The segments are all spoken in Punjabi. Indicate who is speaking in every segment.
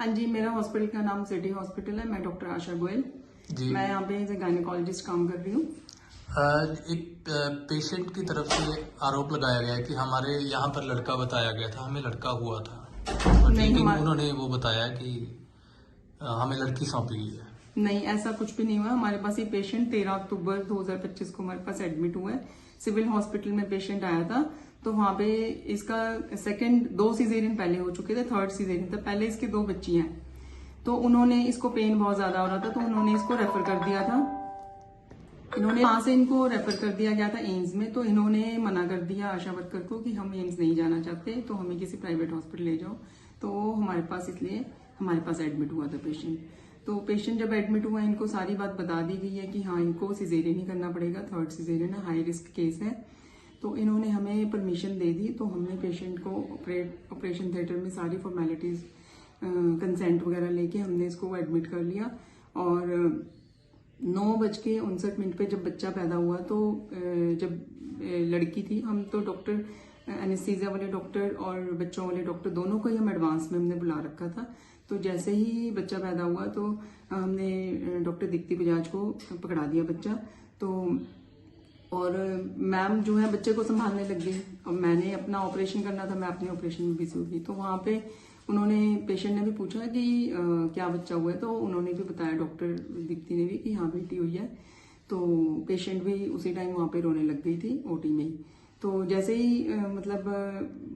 Speaker 1: हाँ जी मेरा हॉस्पिटल का नाम सिटी हॉस्पिटल है। मैं डॉक्टर आशा गोयल।
Speaker 2: जी।
Speaker 1: मैं यहाँ पे एज ए गायनेकोलॉजिस्ट काम कर रही हूँ।
Speaker 2: एक पेशेंट की तरफ़ से आरोप लगाया गया कि हमारे यहाँ पर लड़का बताया गया था हमें लड़का हुआ था। लेकिन उन्होंने वो बताया कि हमें लड़की सौंपी गई है।
Speaker 1: नहीं ऐसा कुछ भी नहीं हुआ। हमारे पास ये पेशेंट 13 अक्टूबर 2025 को हमारे पास एडमिट हुआ है सिविल हॉस्पिटल में पेशेंट आया था। तो वहाँ पे इसका सेकंड दो सीजेरियन पहले हो चुके थे थर्ड सीजेरियन था। पहले इसके दो बच्ची हैं। तो उन्होंने इसको पेन बहुत ज़्यादा हो रहा था तो उन्होंने इसको रेफर कर दिया था। इन्होंने वहाँ से इनको रेफर कर दिया गया था एम्स में तो इन्होंने मना कर दिया आशा वर्कर को कि हम एम्स नहीं जाना चाहते तो हमें किसी प्राइवेट हॉस्पिटल ले जाओ। तो हमारे पास इसलिए हमारे पास एडमिट हुआ था पेशेंट तो पेशेंट जब एडमिट हुआ इनको सारी बात बता दी गई है कि हाँ इनको सिजेरियन ही करना पड़ेगा। Third caesarean high risk case है। तो इन्होंने हमें परमिशन दे दी तो हमने पेशेंट को ऑपरेट ऑपरेशन थिएटर में सारी फॉर्मेलिटीज कंसेंट वगैरह लेके हमने इसको एडमिट कर लिया। और नौ बज के उनसठ मिनट पे जब बच्चा पैदा हुआ तो जब लड़की थी, हम तो डॉक्टर एनेस्थीजिया वाले डॉक्टर और बच्चों वाले डॉक्टर दोनों को ही हम एडवांस में हमने बुला रखा था। तो जैसे ही बच्चा पैदा हुआ तो हमने डॉक्टर दीप्ति बजाज को पकड़ा दिया बच्चा। तो और मैम जो है बच्चे को संभालने लग गई और मैंने अपना ऑपरेशन करना था मैं अपने ऑपरेशन में बिज़ी हो गई। तो वहाँ पे उन्होंने पेशेंट ने भी पूछा कि अ, क्या बच्चा हुआ है? तो उन्होंने भी बताया डॉक्टर दीप्ति ने भी कि हाँ बेटी हुई है। तो पेशेंट भी उसी टाइम वहाँ पे रोने लग गई थी ओटी में तो जैसे ही अ, मतलब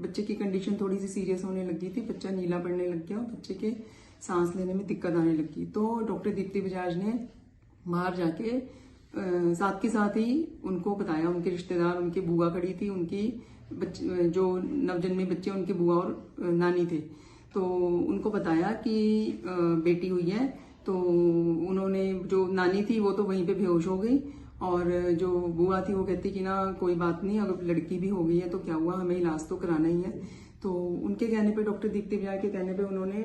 Speaker 1: बच्चे की कंडीशन थोड़ी सी सीरियस होने लगी थी बच्चा नीला पड़ने लग गया बच्चे के सांस लेने में दिक्कत आने लगी तो डॉक्टर दीप्ति बजाज ने बाहर जाके साथ के साथ ही उनको बताया, उनके रिश्तेदार, उनकी बुआ खड़ी थी, उनकी जो नवजन्मी बच्चे, उनके बुआ और नानी थे। तो उनको बताया कि बेटी हुई है तो उन्होंने जो नानी थी, वो तो वहीं पे बेहोश हो गई और जो बुआ थी, वो कहती कि ना, कोई बात नहीं, अगर लड़की भी हो गई है तो क्या हुआ, हमें इलाज तो कराना ही है। तो उनके कहने पे डॉक्टर दीप्ति बजाज के कहने पे उन्होंने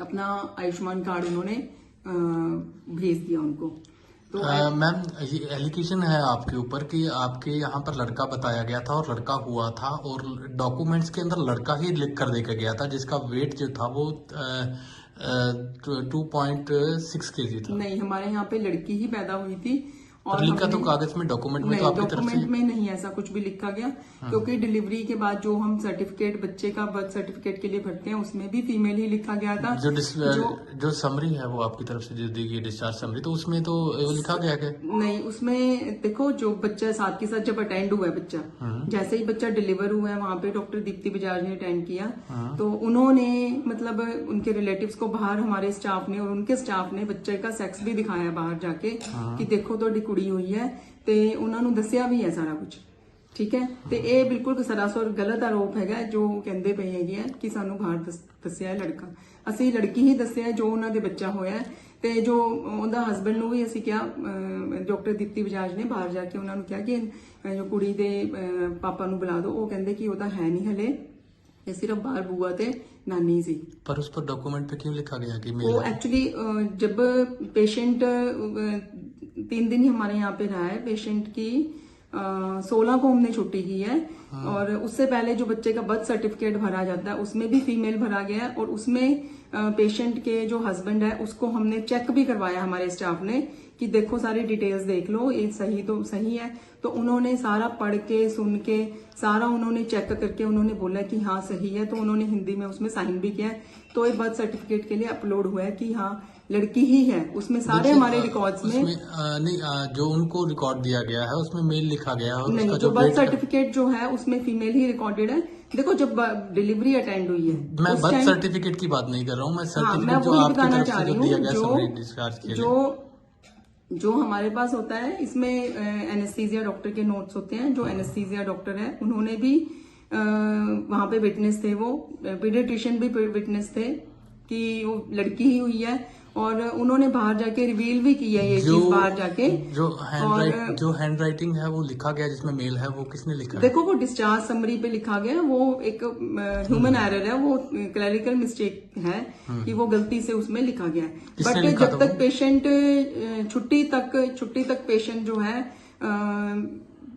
Speaker 1: अपना आयुष्मान कार्ड उन्होंने भेज दिया उनको। तो
Speaker 2: मैम ये एलिगेशन है आपके ऊपर कि आपके यहाँ पर लड़का बताया गया था और लड़का हुआ था और डॉक्यूमेंट्स के अंदर लड़का ही लिख कर देखा गया था जिसका वेट जो था वो टू पॉइंट सिक्स के जी था।
Speaker 1: नहीं हमारे यहाँ पे लड़की ही पैदा हुई थी।
Speaker 2: और लिखा तो कागज़ में डॉक्यूमेंट में तो
Speaker 1: डॉक्यूमेंट में नहीं ऐसा कुछ भी लिखा गया। हाँ। क्योंकि डिलीवरी के बाद जो हम सर्टिफिकेट बच्चे का बर्थ सर्टिफिकेट के लिए भरते हैं उसमें भी फीमेल ही लिखा गया था।
Speaker 2: जो
Speaker 1: जो,
Speaker 2: समरी है वो आपकी तरफ़ से जो दी गई डिस्चार्ज समरी तो उसमें तो लिखा गया क्या?
Speaker 1: नहीं उसमें देखो जो बच्चा साथ के साथ जब अटेंड हुआ है बच्चा हाँ। जैसे ही बच्चा डिलीवर हुआ है वहाँ पे डॉक्टर दीप्ति बजाज ने अटेंड किया। हाँ। तो उन्होंने मतलब उनके रिलेटिव को बाहर हमारे स्टाफ ने और उनके स्टाफ ने बच्चे का सेक्स भी दिखाया बाहर जाके की देखो तो ਕੁੜੀ ਹੋਈ ਹੈ ਤੇ ਉਹਨਾਂ ਨੂੰ ਦੱਸਿਆ ਵੀ ਹੈ ਸਾਰਾ ਕੁਝ ਠੀਕ ਹੈ? ਤੇ ਇਹ ਬਿਲਕੁਲ ਸਰਾਸਰ ਗਲਤ ਆਰੋਪ ਹੈਗਾ ਜੋ ਕਹਿੰਦੇ ਪਏ ਹੈਗੇ ਆ ਕਿ ਸਾਨੂੰ ਬਾਹਰ ਦੱਸਿਆ ਲੜਕਾ। ਅਸੀਂ ਲੜਕੀ ਹੀ ਦੱਸਿਆ ਜੋ ਉਹਨਾਂ ਦੇ ਬੱਚਾ ਹੋਇਆ ਤੇ ਜੋ ਉਹਦਾ ਹਸਬੰਡ ਨੂੰ ਵੀ ਅਸੀਂ ਕਿਹਾ ਡਾਕਟਰ ਦਿੱਤੀ ਬਜਾਜ ਨੇ ਬਾਹਰ ਜਾ ਕੇ ਉਹਨਾਂ ਨੂੰ ਕਿਹਾ ਕਿ ਜੋ ਕੁੜੀ ਦੇ ਪਾਪਾ ਨੂੰ ਬੁਲਾ ਦਿਓ। ਉਹ ਕਹਿੰਦੇ ਕਿ ਉਹ ਤਾਂ ਹੈ ਨਹੀਂ ਹਲੇ। ਇਹ ਸਿਰਫ ਬਾਹਰ ਬੂਆ ਤੇ ਨਾਨੀ ਸੀ।
Speaker 2: ਪਰ ਉਸ ਪਰ ਡਾਕੂਮੈਂਟ ਤੇ ਕਿਉਂ ਲਿਖਾ ਗਿਆ
Speaker 1: ਕਿ
Speaker 2: ਮੇਲ ਉਹ
Speaker 1: ਐਕਚੁਅਲੀ ਜਦ ਪੇਸ਼ੈਂਟ तीन दिन ही हमारे यहाँ पे रहा है। पेशेंट की सोलह को हमने छुट्टी की है। हाँ। और उससे पहले जो बच्चे का बर्थ सर्टिफिकेट भरा जाता है उसमें भी फीमेल भरा गया है और उसमें पेशेंट के जो हस्बैंड है उसको हमने चेक भी करवाया हमारे स्टाफ ने कि देखो सारी डिटेल्स देख लो ये सही तो सही है। तो उन्होंने सारा पढ़ के सुन के सारा उन्होंने चेक करके उन्होंने बोला कि हाँ सही है। तो उन्होंने हिंदी में उसमें साइन भी किया है। तो ये बर्थ सर्टिफिकेट के लिए अपलोड हुआ है कि हाँ लड़की ही है। उसमें सारे हमारे रिकॉर्ड्स में
Speaker 2: अ, नहीं अ, जो उनको रिकॉर्ड दिया गया है उसमें मेल लिखा गया है
Speaker 1: नहीं
Speaker 2: उसका
Speaker 1: जो
Speaker 2: जो
Speaker 1: बर्थ सर्टिफिकेट जो है उसमें फीमेल ही रिकॉर्डेड है। देखो जब डिलीवरी अटेंड हुई है
Speaker 2: मैं बर्थ सर्टिफिकेट की बात नहीं कर रहा हूँ मैं
Speaker 1: हाँ
Speaker 2: सर्टिफिकेट जो
Speaker 1: वही
Speaker 2: आपकी तरफ़ से जो दिया
Speaker 1: हूँ
Speaker 2: गया
Speaker 1: जो
Speaker 2: डिस्चार्ज के
Speaker 1: जो जो हमारे पास होता है इसमें एनेस्थीजिया डॉक्टर के नोट्स होते हैं जो एनेस्थीजिया डॉक्टर है उन्होंने भी वहाँ पे विटनेस थे वो पीडियाट्रिशियन भी विटनेस थे कि वो लड़की ही हुई है। और उन्होंने बाहर जाके रिवील भी किया ये चीज़ बाहर जाके।
Speaker 2: जो हैंड
Speaker 1: और-
Speaker 2: जो हैंड राइटिंग है वो लिखा गया जिसमें मेल है वो किसने लिखा है?
Speaker 1: देखो वो डिस्चार्ज समरी पे लिखा गया है, वो एक ह्यूमन एरर है वो क्लरिकल मिस्टेक है कि वो गलती से उसमें लिखा गया है। बट जब तक पेशेंट छुट्टी तक छुट्टी तक पेशेंट जो है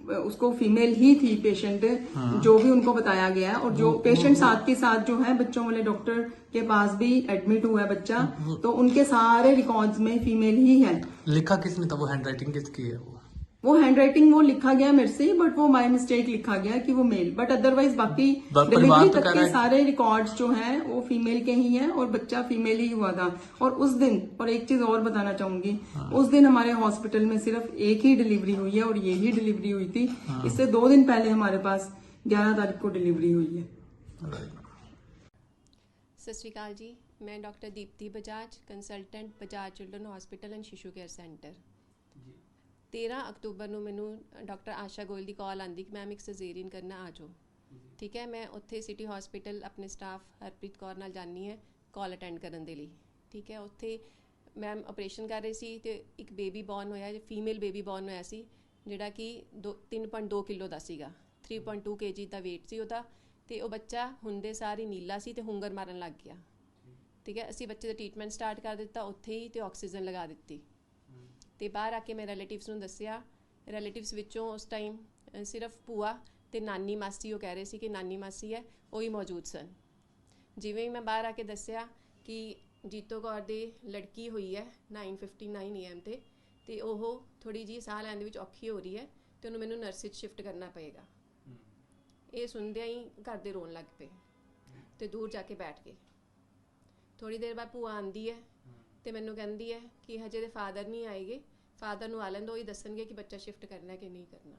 Speaker 1: उसको फीमेल ही थी पेशेंट हाँ। जो भी उनको बताया गया है। और जो पेशेंट साथ के साथ जो है बच्चों वाले डॉक्टर के पास भी एडमिट हुआ है बच्चा तो उनके सारे रिकॉर्ड्स में फीमेल ही है।
Speaker 2: लिखा किसने था? वो हैंड राइटिंग किसकी है? वो
Speaker 1: वो हैंडराइटिंग वो लिखा गया मेरे से बट वो माई मिस्टेक लिखा गया कि वो मेल बट अदरवाइज़ बाकी डिलीवरी तक के सारे रिकॉर्ड्स जो हैं वो फीमेल के ही हैं और बच्चा फीमेल ही हुआ था। और उस दिन और एक चीज़ और बताना चाहूँगी।
Speaker 2: हाँ।
Speaker 1: उस दिन हमारे हॉस्पिटल में सिर्फ़ एक ही डिलीवरी हुई है और ये ही डिलीवरी हुई थी।
Speaker 2: हाँ।
Speaker 1: इससे दो दिन पहले हमारे पास ग्यारह तारीख को डिलीवरी हुई है।
Speaker 3: सत श्रीकाल जी मैं doctor Deepti Bajaj consultant Bajaj children hospital and Shishu care centre. 13 ਅਕਤੂਬਰ ਨੂੰ ਮੈਨੂੰ ਡਾਕਟਰ ਆਸ਼ਾ ਗੋਇਲ ਦੀ ਕਾਲ ਆਂਦੀ ਕਿ ਮੈਮ ਇੱਕ ਸਰਜਰੀਨ ਕਰਨਾ ਆ ਜਾਓ। ਠੀਕ ਹੈ, ਮੈਂ ਉੱਥੇ ਸਿਟੀ ਹਸਪੀਟਲ ਆਪਣੇ ਸਟਾਫ ਹਰਪ੍ਰੀਤ ਕੌਰ ਨਾਲ ਜਾਣੀ ਹੈ ਕਾਲ ਅਟੈਂਡ ਕਰਨ ਦੇ ਲਈ। ਠੀਕ ਹੈ, ਉੱਥੇ ਮੈਮ ਆਪਰੇਸ਼ਨ ਕਰ ਰਹੇ ਸੀ ਤੇ ਇੱਕ ਬੇਬੀ ਬੌਰਨ ਹੋਇਆ ਫੀਮੇਲ ਬੇਬੀ ਬੌਰਨ ਹੋਇਆ ਸੀ, ਜਿਹੜਾ ਕਿ ਦੋ- 3.2 ਕਿਲੋ ਦਾ ਸੀਗਾ। 3.2 ਕੇਜੀ ਦਾ weight ਸੀ ਉਹਦਾ ਤੇ ਉਹ ਬੱਚਾ ਹੁੰਦੇ ਸਾਰ ਹੀ ਨੀਲਾ ਸੀ ਤੇ ਹੁੰਗਰ ਮਾਰਨ ਲੱਗ ਗਿਆ। ਠੀਕ ਹੈ, ਅਸੀਂ ਬੱਚੇ ਦਾ ਟ੍ਰੀਟਮੈਂਟ ਸਟਾਰਟ ਕਰ ਦਿੱਤਾ, ਉੱਥੇ ਹੀ ਤੇ ਆਕਸੀਜਨ ਲਗਾ ਦਿੱਤੀ। ਤੇ ਬਾਹਰ ਆ ਕੇ ਮੈਂ ਰਿਲੇਟਿਵਸ ਨੂੰ ਦੱਸਿਆ। ਰਿਲੇਟਿਵਸ ਵਿੱਚੋਂ ਉਸ ਟਾਈਮ ਸਿਰਫ ਭੂਆ ਤੇ ਨਾਨੀ ਮਾਸੀ ਉਹ ਕਹਿ ਰਹੇ ਸੀ ਕਿ ਨਾਨੀ ਮਾਸੀ ਹੈ ਉਹ ਹੀ ਮੌਜੂਦ ਸਨ। ਜਿਵੇਂ ਹੀ ਮੈਂ ਬਾਹਰ ਆ ਕੇ ਦੱਸਿਆ ਕਿ ਜੀਤੋ ਕੌਰ ਦੇ ਲੜਕੀ ਹੋਈ ਹੈ 9:59 am ਤੇ ਤੇ ਉਹ ਥੋੜੀ ਜੀ ਸਾਹ ਲੈਣ ਦੇ ਵਿੱਚ ਔਖੀ ਹੋ ਰਹੀ ਹੈ ਤੇ ਉਹਨੂੰ ਮੈਨੂੰ ਨਰਸਿਸ ਸ਼ਿਫਟ ਕਰਨਾ ਪਏਗਾ। ਇਹ ਸੁਣਦਿਆਂ ਹੀ ਘਰ ਦੇ ਰੋਣ ਲੱਗ ਪਏ ਤੇ ਦੂਰ ਜਾ ਕੇ ਬੈਠ ਗਏ। ਥੋੜੀ ਦੇਰ ਬਾਅਦ ਭੂਆ ਆਂਦੀ ਹੈ ਤੇ ਮੈਨੂੰ ਕਹਿੰਦੀ ਹੈ ਕਿ ਹਜੇ ਦੇ ਫਾਦਰ ਨਹੀਂ ਆਏਗੇ। ਫਾਦਰ ਨੂੰ ਆ ਲੈਣ ਦਿਓ ਹੀ ਦੱਸਣਗੇ ਕਿ ਬੱਚਾ ਸ਼ਿਫਟ ਕਰਨਾ ਕਿ ਨਹੀਂ ਕਰਨਾ।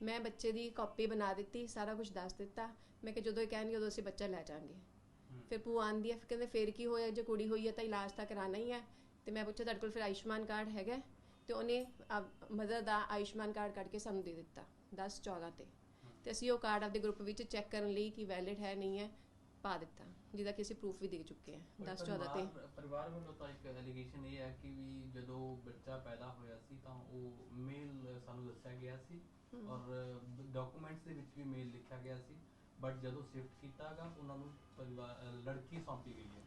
Speaker 3: ਮੈਂ ਬੱਚੇ ਦੀ ਕਾਪੀ ਬਣਾ ਦਿੱਤੀ ਸਾਰਾ ਕੁਝ ਦੱਸ ਦਿੱਤਾ। ਮੈਂ ਕਿ ਜਦੋਂ ਇਹ ਕਹਿਣਗੇ ਉਦੋਂ ਅਸੀਂ ਬੱਚਾ ਲੈ ਜਾਾਂਗੇ ਫਿਰ ਭੂਆ ਆਂਦੀ ਹੈ ਫਿਰ ਕਹਿੰਦੇ ਫੇਰ ਕੀ ਹੋਇਆ ਜੇ ਕੁੜੀ ਹੋਈ ਹੈ ਤਾਂ ਇਲਾਜ ਤਾਂ ਕਰਾਣਾ ਹੀ ਹੈ ਤੇ ਮੈਂ ਪੁੱਛਿਆ ਤੁਹਾਡੇ ਕੋਲ ਫਿਰ ਆਯੁਸ਼ਮਾਨ ਕਾਰਡ ਹੈਗਾ? ਤੇ ਉਹਨੇ ਮਦਰ ਦਾ ਆਯੁਸ਼ਮਾਨ ਕਾਰਡ ਕੱਢ ਕੇ ਸਾਨੂੰ ਦੇ ਦਿੱਤਾ 10 14 ਤੇ। ਤੇ ਅਸੀਂ ਉਹ ਕਾਰਡ ਆਪਦੇ ਗਰੁੱਪ ਵਿੱਚ ਚੈੱਕ ਕਰਨ ਲਈ ਕਿ ਵੈਲਿਡ ਹੈ ਨਹੀਂ ਹੈ। ਪਾ ਦਿੱਤਾ ਜਿਹਦਾ ਕਿ ਅਸੀਂ ਪ੍ਰੂਫ ਵੀ ਦੇ ਚੁੱਕੇ ਹਾਂ 10 14 ਤੇ।
Speaker 4: ਪਰਿਵਾਰ- ਵੱਲੋਂ ਤਾਂ ਇੱਕ ਐਲੀਗੇਸ਼ਨ ਇਹ ਹੈ ਕਿ ਵੀ ਜਦੋਂ ਬੱਚਾ ਪੈਦਾ ਹੋਇਆ ਸੀ ਤਾਂ ਉਹ ਮੇਲ ਸਾਨੂੰ ਦੱਸਿਆ ਗਿਆ ਸੀ ਔਰ ਡਾਕੂਮੈਂਟਸ ਦੇ ਵਿੱਚ ਵੀ ਮੇਲ ਲਿਖਿਆ ਗਿਆ ਸੀ ਬਟ ਜਦੋਂ ਸ਼ਿਫਟ ਕੀਤਾਗਾ ਉਹਨਾਂ ਨੂੰ ਲੜਕੀ ਸੌਂਪੀ ਗਈ ਹੈ।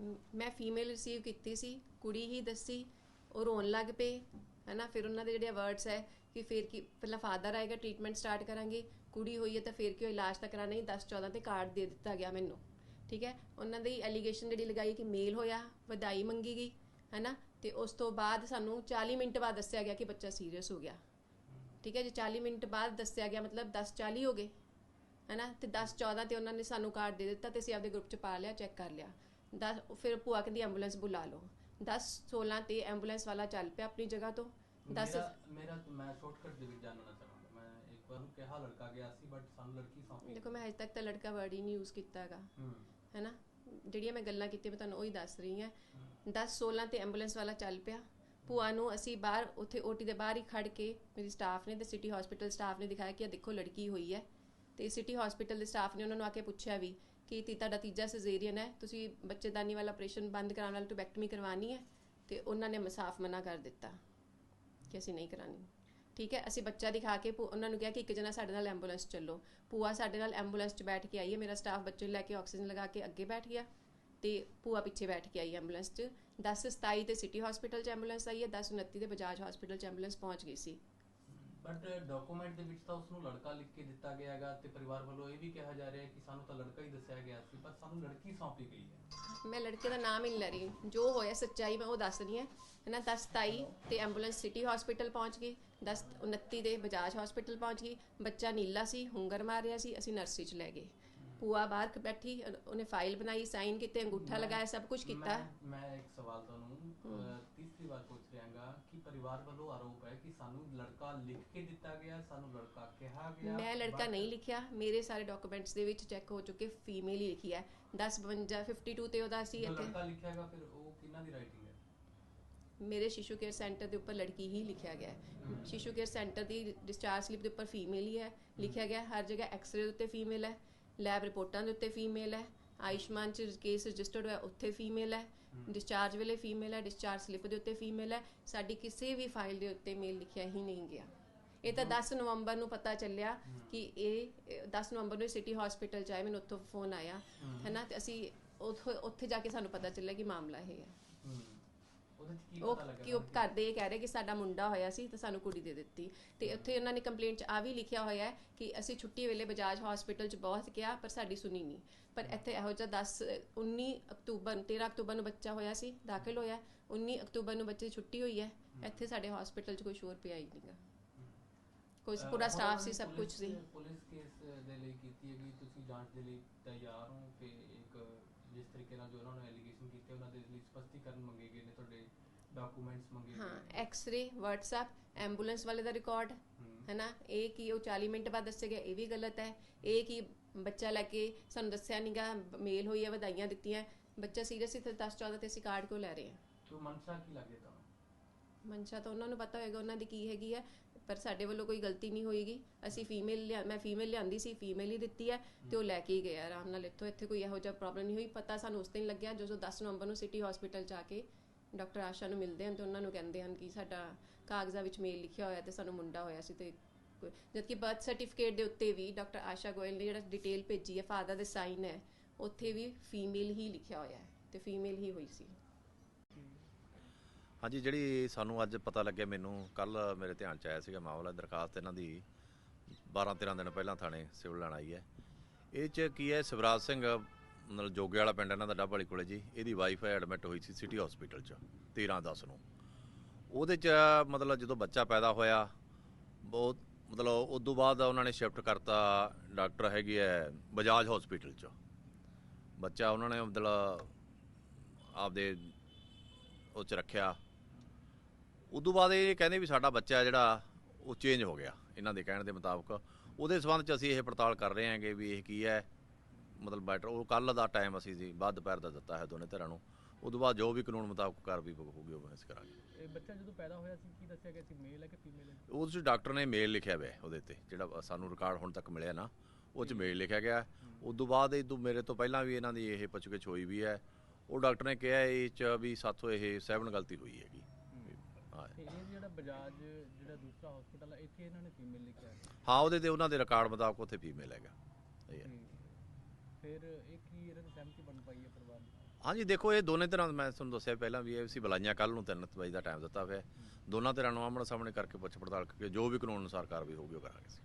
Speaker 3: ਮ- ਮੈਂ ਫੀਮੇਲ ਰਿਸੀਵ ਕੀਤੀ ਸੀ ਕੁੜੀ ਹੀ ਦੱਸੀ ਉਹ ਰੋਣ ਲੱਗ ਪਏ ਹੈ ਨਾ ਫਿਰ ਉਹਨਾਂ ਦੇ ਜਿਹੜੇ ਵਰਡਸ ਹੈ ਕਿ ਫਿਰ ਕੀ, ਪਹਿਲਾਂ ਫਾਦਰ ਆਏਗਾ ਟ੍ਰੀਟਮੈਂਟ ਸਟਾਰਟ ਕਰਾਂਗੇ, ਕੁੜੀ ਹੋਈ ਹੈ ਤਾਂ ਫਿਰ ਕਿਉਂ ਇਲਾਜ ਤਾਂ ਕਰਾਣਾ ਹੀ 10 14 ਤੇ ਕਾਰਡ ਦੇ ਦਿੱਤਾ ਗਿਆ ਮੈਨੂੰ, ਠੀਕ ਹੈ? ਉਹਨਾਂ ਦੀ ਐਲੀਗੇਸ਼ਨ ਜਿਹੜੀ ਲਗਾਈ ਕਿ ਮੇਲ ਹੋਇਆ, ਵਧਾਈ ਮੰਗੀ ਗਈ ਹੈ ਨਾ ਤੇ ਉਸ ਤੋਂ ਬਾਅਦ ਸਾਨੂੰ 40 ਮਿੰਟ ਬਾਅਦ ਦੱਸਿਆ ਗਿਆ ਕਿ ਬੱਚਾ ਸੀਰੀਅਸ ਹੋ ਗਿਆ, ਠੀਕ ਹੈ? ਜੀ 40 ਮਿੰਟ ਬਾਅਦ ਦੱਸਿਆ ਗਿਆ, ਮਤਲਬ 10 40 ਹੋ ਗਏ, ਹੈਨਾ? ਤੇ 10 14 ਤੇ ਉਹਨਾਂ ਨੇ ਸਾਨੂੰ ਕਾਰਡ ਦੇ ਦਿੱਤਾ ਤੇ ਅਸੀਂ ਆਪਦੇ ਗਰੁੱਪ ਚ ਪਾ ਲਿਆ ਚੈੱਕ ਕਰ ਲਿਆ। 10 ਫਿਰ ਭੂਆ ਕਹਿੰਦੀ ਐਂਬੂਲੈਂਸ ਬੁਲਾ ਲਓ। 10 16 ਤੇ ਐਂਬੂਲੈਂਸ ਵਾਲਾ ਚੱਲ ਪਿਆ ਆਪਣੀ ਜਗ੍ਹਾ ਤੋਂ? 10
Speaker 4: ਮੇਰਾ ਮੈਂ ਸ਼ਾਰਟਕਟ ਦੇ ਵਿੱਚ ਜਾਣਨਾ ਚਾਹਾਂਗਾ। ਮੈਂ ਇੱਕ ਵਾਰ ਨੂੰ ਕਿਹਾ ਲੜਕਾ ਗਿਆ ਸੀ ਬਟ ਸਾਨੂੰ ਲੜਕੀ ਸੌਂਪੀ
Speaker 3: ਦੇਖੋ ਮੈਂ ਹਜੇ ਤੱਕ ਤਾਂ ਲੜਕਾ ਵਰਡ ਹੀ ਨਹੀਂ ਯੂਜ਼ ਕੀਤਾ ਹੈਗਾ।
Speaker 4: ਹੂੰ।
Speaker 3: ਹੈਨਾ? ਜਿਹੜੀਆਂ ਮੈਂ ਗੱਲਾਂ ਕੀਤੀਆਂ ਮੈਂ ਤੁਹਾਨੂੰ ਉਹੀ ਦੱਸ ਰਹੀ ਹਾਂ। 10 16 ਤੇ ਐਂਬੂਲੈਂਸ ਵਾਲਾ ਚੱਲ ਪਿਆ। ਭੂਆ ਨੂੰ ਅਸੀਂ ਬਾਹਰ ਉੱਥੇ ਓਟੀ ਦੇ ਬਾਹਰ ਹੀ ਖੜ ਕੇ ਮੇਰੀ ਸਟਾਫ ਨੇ ਤੇ ਸਿਟੀ ਹਸਪੀਟਲ ਸਟਾਫ ਨੇ ਦਿਖਾਇਆ ਕਿ ਆ ਦੇਖੋ ਲੜਕੀ ਹੋਈ ਹੈ। ਤੇ ਸਿਟੀ ਹਸਪੀਟਲ ਦੇ ਸਟਾਫ ਨੇ ਉਹਨਾਂ ਨੂੰ ਆ ਕੇ ਪੁੱਛਿਆ ਵੀ ਕਿ ਤੁਹਾਡਾ ਤੀਜਾ ਸਿਜ਼ੇਰੀਅਨ ਹੈ, ਤੁਸੀਂ ਬੱਚੇਦਾਨੀ ਵਾਲਾ ਆਪਰੇਸ਼ਨ ਬੰਦ ਕਰਾਉਣ ਵਾਲਾ ਟੂਬੈਕਟਮੀ ਕਰਵਾਉਣੀ ਹੈ ਤੇ ਉਹਨਾਂ ਨੇ ਮਸਾਫ ਮਨਾ ਕਰ ਦਿੱਤਾ ਕਿ ਅਸੀਂ ਨਹੀਂ ਕਰਾਣੀ ਠੀਕ ਹੈ, ਅਸੀਂ ਬੱਚਾ ਦਿਖਾ ਕੇ ਭੂ- ਉਹਨਾਂ ਨੂੰ ਕਿਹਾ ਕਿ ਇੱਕ ਜਣਾ ਸਾਡੇ ਨਾਲ ਐਂਬੂਲੈਂਸ ਚੱਲੋ। ਭੂਆ ਸਾਡੇ ਨਾਲ ਐਂਬੂਲੈਂਸ 'ਚ ਬੈਠ ਕੇ ਆਈ ਹੈ, ਮੇਰਾ ਸਟਾਫ ਬੱਚੇ ਨੂੰ ਲੈ ਕੇ ਆਕਸੀਜਨ ਲਗਾ ਕੇ ਅੱਗੇ ਬੈਠ ਗਿਆ ਤੇ ਭੂਆ ਪਿੱਛੇ ਬੈਠ ਕੇ ਆਈ ਐਂਬੂਲੈਂਸ 'ਚ। 10 27 ਤੇ ਸਿਟੀ ਹਸਪੀਟਲ 'ਚ ਐਂਬੂਲੈਂਸ ਆਈ ਹੈ 10 29 ਤੇ ਬਜਾਜ ਹਸਪੀਟਲ 'ਚ ਐਂਬੂਲੈਂਸ ਪਹੁੰਚ ਗਈ ਸੀ।
Speaker 4: ਬਟ ਡਾਕੂਮੈਂਟ ਦੇ ਵਿੱਚ ਤਾਂ ਉਸ ਨੂੰ ਲੜਕਾ ਲਿਖ ਕੇ ਦਿੱਤਾ ਗਿਆ ਹੈਗਾ ਤੇ ਪਰਿਵਾਰ ਵੱਲੋਂ ਇਹ ਵੀ ਕਿਹਾ ਜਾ ਰਿਹਾ ਹੈ ਕਿ ਸਾਨੂੰ ਤਾਂ ਲੜਕਾ ਹੀ ਦੱਸਿਆ ਗਿਆ ਸੀ ਪਰ ਸਾਨੂੰ ਲੜਕੀ ਸੌਂਪੀ ਗਈ ਹੈ।
Speaker 3: ਮੈਂ ਲੜਕੇ ਦਾ ਨਾਮ ਹੀ ਨਹੀਂ ਲੈ ਰਹੀ। ਜੋ ਹੋਇਆ ਸੱਚਾਈ ਮੈਂ ਉਹ ਦੱਸ ਰਹੀ ਹਾਂ। ਹੈ ਨਾ 10 27 ਤੇ ਐਂਬੂਲੈਂਸ ਸਿਟੀ ਹਸਪੀਟਲ ਪਹੁੰਚ ਗਈ 10 29 ਦੇ ਬਜਾਜ ਹਸਪੀਟਲ ਪਹੁੰਚ ਗਈ। ਬੱਚਾ ਨੀਲਾ ਸੀ ਹੁੰਗਰ ਮਾਰ ਰਿਹਾ ਸੀ ਅਸੀਂ ਨਰਸਰੀ 'ਚ ਲੈ ਗਏ। ਭੂਆ ਬਾਹਰ ਕ- ਬੈਠੀ ਉਹਨੇ ਫਾਈਲ ਬਣਾਈ ਸਾਈਨ ਕੀਤੇ ਅੰਗੂਠਾ ਲਗਾਇਆ ਸਭ ਕੁਝ ਕੀਤਾ।
Speaker 4: ਮੈਂ ਇੱਕ ਸਵਾਲ ਤੁਹਾਨੂੰ ਤੀਸਰੀ ਵਾਰ ਪੁੱਛ ਰਿਹਾਗਾ ਕਿ ਪਰਿਵਾਰ ਵੱਲੋਂ ਆਰੋਪ ਹੈ ਕਿ ਸਾਨੂੰ ਲੜਕਾ ਲਿਖ ਕੇ ਦਿੱਤਾ ਗਿਆ ਸਾਨੂੰ ਲੜਕਾ ਕਿਹਾ ਗਿਆ
Speaker 3: ਮੈਂ ਲੜਕਾ ਨਹੀਂ ਲਿਖਿਆ ਮੇਰੇ ਸਾਰੇ ਡਾਕੂਮੈਂਟਸ ਦੇ ਵਿੱਚ ਚੈੱਕ ਹੋ ਚੁੱਕੇ ਫੀਮੇਲ ਹੀ ਲਿਖੀ ਹੈ। 10 52 52 ਤੇ ਉਹਦਾ ਸੀ ਇੱਥੇ
Speaker 4: ਲੜਕਾ ਲਿਖਿਆ ਹੈਗਾ ਫਿਰ ਉਹ ਕਿਹਨਾਂ ਦੀ ਰਾਈਟਿੰਗ ਹੈ?
Speaker 3: ਮੇਰੇ ਸ਼ਿਸ਼ੂ ਕੇਅਰ ਸੈਂਟਰ ਦੇ ਉੱਪਰ ਲੜਕੀ ਹੀ ਲਿਖਿਆ ਗਿਆ ਹੈ। ਸ਼ਿਸ਼ੂ ਕੇਅਰ ਸੈਂਟਰ ਦੀ ਡਿਸਚਾਰਜ ਸਲਿੱਪ ਦੇ ਉੱਪਰ ਫੀਮੇਲ ਹੀ ਹੈ ਲਿਖਿਆ ਗਿਆ। ਹਰ ਜਗ੍ਹਾ ਐਕਸ-ਰੇ ਦੇ ਉੱਤੇ ਫੀਮੇਲ ਹੈ ਲੈਬ ਰਿਪੋਰਟਾਂ ਦੇ ਉੱਤੇ ਫੀਮੇਲ ਹੈ ਆਯੁਸ਼ਮਾਨ ਚ ਕੇਸ ਰਜਿਸਟਰਡ ਹੋਇਆ ਉੱਥੇ ਫੀਮੇਲ ਹੈ। ਡਿਸਚਾਰਜ ਵੇਲੇ ਫੀਮੇਲ ਹੈ ਡਿਸਚਾਰਜ ਸਲਿੱਪ ਦੇ ਉੱਤੇ ਫੀਮੇਲ ਹੈ ਸਾਡੀ ਕਿਸੇ ਵੀ ਫਾਈਲ ਦੇ ਉੱਤੇ ਮੇਲ ਲਿਖਿਆ ਹੀ ਨਹੀਂ ਗਿਆ। ਇਹ ਤਾਂ 10 ਨਵੰਬਰ ਨੂੰ ਪਤਾ ਚੱਲਿਆ ਕਿ ਇਹ ਇਹ 10 ਨਵੰਬਰ ਨੂੰ ਸਿਟੀ ਹਸਪੀਟਲ ਚ ਆਏ ਮੈਨੂੰ ਉੱਥੋਂ ਫੋਨ ਆਇਆ ਹੈਨਾ ਤੇ ਅਸੀਂ ਉੱਥੇ ਜਾ ਕੇ ਸਾਨੂੰ ਪਤਾ ਚੱਲਿਆ ਕਿ ਮਾਮਲਾ ਇਹ ਹੈ। ਉਹ ਕਿ ਉਹ
Speaker 4: ਤੁਹਾਨੂੰ?
Speaker 3: ਘਰ ਦੇ ਇਹ ਕਹਿ ਰਹੇ ਕਿ ਸਾਡਾ ਮੁੰਡਾ ਹੋਇਆ ਸੀ ਤੇ ਸਾਨੂੰ ਕੁੜੀ ਦੇ ਦਿੱਤੀ। ਤੇ ਉੱਥੇ ਉਹਨਾਂ ਨੇ ਕੰਪਲੇਂਟ 'ਚ ਆ ਵੀ ਲਿਖਿਆ ਹੋਇਆ ਹੈ ਕਿ ਅਸੀਂ ਛੁੱਟੀ ਵੇਲੇ ਬਜਾਜ ਹਸਪੀਟਲ 'ਚ ਬਹੁਤ ਕਿਹਾ ਪਰ ਸਾਡੀ ਸੁਣੀ ਨਹੀਂ। ਪਰ ਇੱਥੇ ਇਹੋ ਜਿਹਾ 10 19 ਅਕਤੂਬਰ 13 ਅਕਤੂਬਰ ਨੂੰ ਬੱਚਾ ਹੋਇਆ ਸੀ ਦਾਖਲ ਹੋਇਆ। 19 ਅਕਤੂਬਰ ਨੂੰ ਬੱਚੇ ਦੀ ਛੁੱਟੀ ਹੋਈ ਹੈ। ਇੱਥੇ ਸਾਡੇ ਹਸਪੀਟਲ 'ਚ ਕੋਈ ਸ਼ੋਰ ਪਿਆ ਹੀ ਨਹੀਂਗਾ ਕੋਈ ਪੂਰਾ ਸਟਾਫ ਸੀ ਸਭ ਕੁਝ ਸੀ।
Speaker 4: ਪੁਲਿਸ ਕੇਸ ਦੇ ਲਈ ਕੀਤੀ ਹੈ ਕਿ ਤੁਸੀਂ ਜਾਂਚ ਦੇ ਲਈ ਤਿਆਰ ਹੋ ਕਿ ਇੱਕ ਜਿਸ ਤਰੀਕੇ ਨਾਲ ਜੋ ਉਹਨਾਂ ਨੇ ਐਲੀਗੇਸ਼ਨ ਕੀਤੇ ਉਹਨਾਂ ਦੇ ਲਈ ਸਪਸ਼ਟੀਕਰਨ ਮੰਗੇ ਗਏ ਨੇ ਤੁਹਾਡੇ ਡਾਕੂਮੈਂਟਸ ਮੰਗੇ
Speaker 3: ਹਾਂ ਐਕਸ-ਰੇ WhatsApp ਐਂਬੂਲੈਂਸ ਵਾਲੇ ਦਾ ਰਿਕਾਰਡ ਹੈ। ਨਾ ਇਹ ਕੀ ਉਹ 40 ਮਿੰਟ ਬਾਅਦ ਦੱਸਿਆ ਗਿਆ ਇਹ ਵੀ ਗਲਤ ਹੈ। ਇਹ ਕੀ ਬੱਚਾ ਲੈ ਕੇ ਸਾਨੂੰ ਦੱਸਿਆ ਨਹੀਂਗਾ ਮੇਲ ਹੋਈ ਹੈ ਵਧਾਈਆਂ ਦਿੱਤੀਆਂ। ਬੱਚਾ ਸੀਰੀਅਸ ਤੇ 10 14 ਤੇ ਅਸੀਂ ਕਾਰਡ ਕਿਉਂ ਲੈ ਰਹੇ ਹਾਂ?
Speaker 4: ਤੋ ਮਨਸ਼ਾ ਕੀ ਲੱਗੇ ਤੁਹਾਨੂੰ?
Speaker 3: ਮਨਸ਼ਾ ਤਾਂ ਉਹਨਾਂ ਨੂੰ ਪਤਾ ਹੋਏਗਾ ਉਹਨਾਂ ਦੀ ਕੀ ਹੈਗੀ ਹੈ। ਪਰ ਸਾਡੇ ਵੱਲੋਂ ਕੋਈ ਗਲਤੀ ਨਹੀਂ ਹੋਏਗੀ। ਅਸੀਂ ਫੀਮੇਲ ਮੈਂ ਫੀਮੇਲ ਲਿਆਂਦੀ ਸੀ ਫੀਮੇਲ ਹੀ ਦਿੱਤੀ ਹੈ ਤੇ ਉਹ ਲੈ ਕੇ ਹੀ ਗਏ ਆਰਾਮ ਨਾਲ ਇੱਥੋਂ, ਇੱਥੇ ਕੋਈ ਇਹੋ ਜਿਹਾ ਪ੍ਰੋਬਲਮ ਨਹੀਂ ਹੋਈ। ਪਤਾ ਸਾਨੂੰ ਉਸ ਦਿਨ ਲੱਗਿਆ ਜਦੋਂ 10 ਨਵੰਬਰ ਨੂੰ ਸਿਟੀ ਹਸਪੀਟਲ ਜਾ ਕੇ ਡਾਕਟਰ ਆਸ਼ਾ ਨੂੰ ਮਿਲਦੇ ਹਨ ਤੇ ਉਹਨਾਂ ਨੂੰ ਕਹਿੰਦੇ ਹਨ ਕਿ ਸਾਡਾ ਕਾਗਜ਼ਾਂ ਵਿੱਚ ਮੇਲ ਲਿਖਿਆ ਹੋਇਆ ਤੇ ਸਾਨੂੰ ਮੁੰਡਾ ਹੋਇਆ ਸੀ ਤੇ ਜਦਕਿ ਬਰਥ ਸਰਟੀਫਿਕੇਟ ਦੇ ਉੱਤੇ ਵੀ ਡਾਕਟਰ ਆਸ਼ਾ ਗੋਇਲ ਨੇ ਜਿਹੜਾ ਡਿਟੇਲ ਭੇਜੀ ਹੈ ਫਾਦਰ ਦੇ ਸਾਈਨ ਹੈ, ਉੱਥੇ ਵੀ ਫੀਮੇਲ ਹੀ ਲਿਖਿਆ ਹੋਇਆ ਹੈ ਤੇ ਫੀਮੇਲ ਹੀ ਹੋਈ ਸੀ।
Speaker 5: ਹਾਂਜੀ, ਜਿਹੜੀ ਸਾਨੂੰ ਅੱਜ ਪਤਾ ਲੱਗਿਆ, ਮੈਨੂੰ ਕੱਲ ਮੇਰੇ ਧਿਆਨ ਚ ਆਇਆ ਸੀਗਾ ਮਾਮਲਾ, ਦਰਖਾਸਤ ਇਹਨਾਂ ਦੀ 12 13 ਦਿਨ ਪਹਿਲਾਂ ਥਾਣੇ ਸਿਵਲ ਲੈਣ ਆਈ ਹੈ। ਇਹ ਚ ਕੀ ਹੈ, ਸਿਵਰਾਜ ਸਿੰਘ, ਮਤਲਬ ਜੋਗੇ ਵਾਲਾ ਪਿੰਡ ਇਹਨਾਂ ਦਾ, ਡੱਬ ਵਾਲੀ ਕੋਲੇ ਜੀ, ਇਹਦੀ ਵਾਈਫ ਐਡਮਿਟ ਹੋਈ ਸੀ ਸਿਟੀ ਹਸਪੀਟਲ ਚ 13 10 ਨੂੰ। ਉਹਦੇ ਚ ਮਤਲਬ ਜਦੋਂ ਬੱਚਾ ਪੈਦਾ ਹੋਇਆ, ਬਹੁਤ ਮਤਲਬ ਉਸ ਤੋਂ ਬਾਅਦ ਉਹਨਾਂ ਨੇ ਸ਼ਿਫਟ ਕਰਤਾ, ਡਾਕਟਰ ਹੈਗੀ ਹੈ ਬਜਾਜ ਹਸਪੀਟਲ ਚ। ਬੱਚਾ ਉਹਨਾਂ ਨੇ ਮਤਲਬ ਆਪਦੇ ਉਹ ਚ ਰੱਖਿਆ ਉਦੋਂ ਬਾਅਦ ਇਹ ਕਹਿੰਦੇ ਵੀ ਸਾਡਾ ਬੱਚਾ ਜਿਹੜਾ ਉਹ ਚੇਂਜ ਹੋ ਗਿਆ ਇਹਨਾਂ ਦੇ ਕਹਿਣ ਦੇ ਮੁਤਾਬਕ। ਉਹਦੇ ਸਬੰਧ ਚ ਅਸੀਂ ਇਹ ਪੜਤਾਲ ਕਰ ਰਹੇ ਹਾਂਗੇ ਵੀ ਇਹ ਕੀ ਹੈ ਮਤਲਬ ਬੈਟਰ ਉਹ ਕੱਲ ਦਾ ਟਾਈਮ ਅਸੀਂ ਜੀ ਬਾਅਦ ਦੁਪਹਿਰ ਦਾ ਦਿੱਤਾ ਹੈ ਦੋਨੇ ਧਿਰਾਂ ਨੂੰ। ਉਦੋਂ ਬਾਅਦ ਜੋ ਵੀ ਕਾਨੂੰਨ ਮੁਤਾਬਕ ਕਾਰਵਾਈ ਹੋਊਗੀ ਉਹ ਅਸੀਂ ਕਰਾਂਗੇ।
Speaker 6: ਇਹ ਬੱਚਾ ਜਦੋਂ ਪੈਦਾ ਹੋਇਆ ਸੀ ਕੀ ਦੱਸਿਆ ਗਿਆ ਸੀ ਮੇਲ ਹੈ ਕਿ ਫੀਮੇਲ ਹੈ?
Speaker 5: ਉਹ 'ਚ ਡਾਕਟਰ ਨੇ ਮੇਲ ਲਿਖਿਆ ਹੋਇਆ ਉਹਦੇ ਤੇ ਜਿਹੜਾ ਸਾਨੂੰ ਰਿਕਾਰਡ ਹੁਣ ਤੱਕ ਮਿਲਿਆ ਨਾ ਉਹ ਚ ਮੇਲ ਲਿਖਿਆ ਗਿਆ। ਉਦੋਂ ਬਾਅਦ ਇਹ ਤੋਂ ਮੇਰੇ ਤੋਂ ਪਹਿਲਾਂ ਵੀ ਇਹਨਾਂ ਦੀ ਇਹ ਪੁੱਛਗਿੱਛ ਹੋਈ ਵੀ ਹੈ। ਉਹ ਡਾਕਟਰ ਨੇ ਕਿਹਾ ਇਹ ਚ ਵੀ ਸਾਥੋਂ ਇਹ ਸੈਵਨ ਗਲਤੀ ਹੋਈ ਹੈਗੀ।
Speaker 6: ਤੇ ਇਹ ਜਿਹੜਾ ਬਜਾਜ ਜਿਹੜਾ ਦੂਸਰਾ ਹਸਪੀਟਲ ਹੈ ਇੱਥੇ ਇਹਨਾਂ ਨੇ ਫੀਮੇਲ ਲਿਖਿਆ ਹੈ
Speaker 5: ਹਾਂ ਉਹਦੇ ਤੇ ਉਹਨਾਂ ਦੇ ਰਿਕਾਰਡ ਮੁਤਾਬਕ ਉੱਥੇ ਫੀਮੇਲ ਹੈਗਾ। ਇਹ ਹੈ।
Speaker 6: ਤੇ ਫਿਰ ਇਹ ਕੀ ਇਹਨਾਂ ਦੀ ਸਹਿਮਤੀ ਬਣ ਪਾਈ ਹੈ ਪਰਿਵਾਰ ਨਾਲ
Speaker 5: ਹਾਂਜੀ ਦੇਖੋ ਇਹ ਦੋਨੇ ਤਰ੍ਹਾਂ ਮੈਂ ਤੁਹਾਨੂੰ ਦੱਸਿਆ ਪਹਿਲਾਂ ਵੀ ਇਹ ਅਸੀਂ ਬੁਲਾਈਆਂ ਕੱਲ ਨੂੰ 3 ਵਜੇ ਦਾ ਟਾਈਮ ਦਿੱਤਾ ਹੋਇਆ। ਹੈ। ਦੋਨਾਂ ਧਿਰਾਂ ਨੂੰ ਆਮਣ ਸਾਹਮਣੇ ਕਰਕੇ ਪੁੱਛ ਪੜਤਾਲ ਕਰਕੇ ਜੋ ਵੀ ਕਾਨੂੰਨ ਅਨੁਸਾਰ ਕਾਰਵਾਈ ਹੋਊਗੀ ਉਹ ਕਰਾਂਗੇ ਅਸੀਂ।